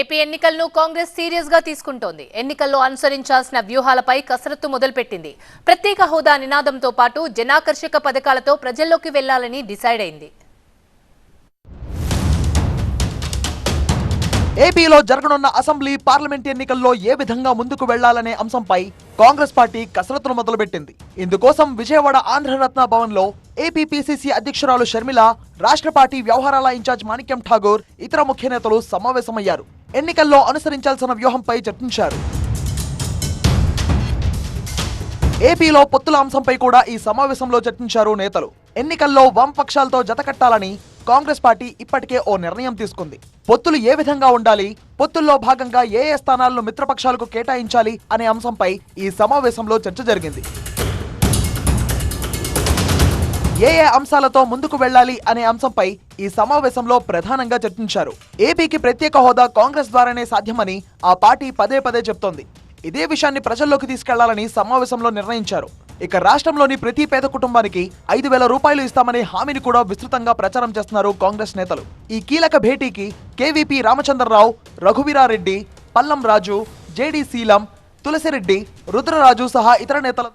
AP ఎన్నికలను కాంగ్రెస్ సీరియస్గా తీసుకుంటోంది. ఎన్నికల్లో అనుసరించాల్సిన వ్యూహాలపై కసరత్తు మొదలుపెట్టింది. ప్రత్యేక హోదా నినాదంతో పాటు జనాకర్షక పథకాలతో ప్రజల్లోకి వెళ్ళాలని డిసైడ్ అయింది. ఏపీలో జరగనున్న అసెంబ్లీ పార్లమెంట్ ఎన్నికల్లో ఏ విధంగా ముందుకు వెళ్ళాలనే అంశంపై కాంగ్రెస్ పార్టీ కసరత్తును మొదలుపెట్టింది. ఇందుకోసం విజయవాడ ఆంధ్రరత్న భవన్లో ఏపీ అధ్యక్షురాలు షర్మిల రాష్ట్ర పార్టీ వ్యవహారాల ఇన్ఛార్జ్ మాణిక్యం ఠాగూర్ ఇతర ముఖ్య నేతలు సమావేశమయ్యారు. ఎన్నికల్లో అనుసరించాల్సిన వ్యూహంపై చర్చించారు ఏపీలో పొత్తుల అంశంపై కూడా ఈ సమావేశంలో చర్చించారు నేతలు. ఎన్నికల్లో వామపక్షాలతో జతకట్టాలని కాంగ్రెస్ పార్టీ ఇప్పటికే ఓ నిర్ణయం తీసుకుంది. పొత్తులు ఏ విధంగా ఉండాలి పొత్తుల్లో భాగంగా ఏ ఏ స్థానాలను మిత్రపక్షాలకు కేటాయించాలి అనే అంశంపై ఈ సమావేశంలో చర్చ జరిగింది. ఏ ఏ అంశాలతో ముందుకు వెళ్ళాలి అనే అంశంపై ఈ సమావేశంలో ప్రధానంగా చర్చించారు. ఏపీకి ప్రత్యేక హోదా కాంగ్రెస్ ద్వారానే సాధ్యమని ఆ పార్టీ పదే పదే చెప్తోంది. ఇదే విషయాన్ని ప్రజల్లోకి తీసుకెళ్ళాలని సమావేశంలో నిర్ణయించారు. ఇక రాష్ట్రంలోని ప్రతి పేద కుటుంబానికి ఐదు వేల రూపాయలు ఇస్తామనే హామీని కూడా విస్తృతంగా ప్రచారం చేస్తున్నారు కాంగ్రెస్ నేతలు. ఈ కీలక భేటీకి కేవీపీ రామచంద్రరావు రఘువీరారెడ్డి పల్లం రాజు జేడీ శీలం తులసిరెడ్డి రుద్రరాజు సహా ఇతర నేతలు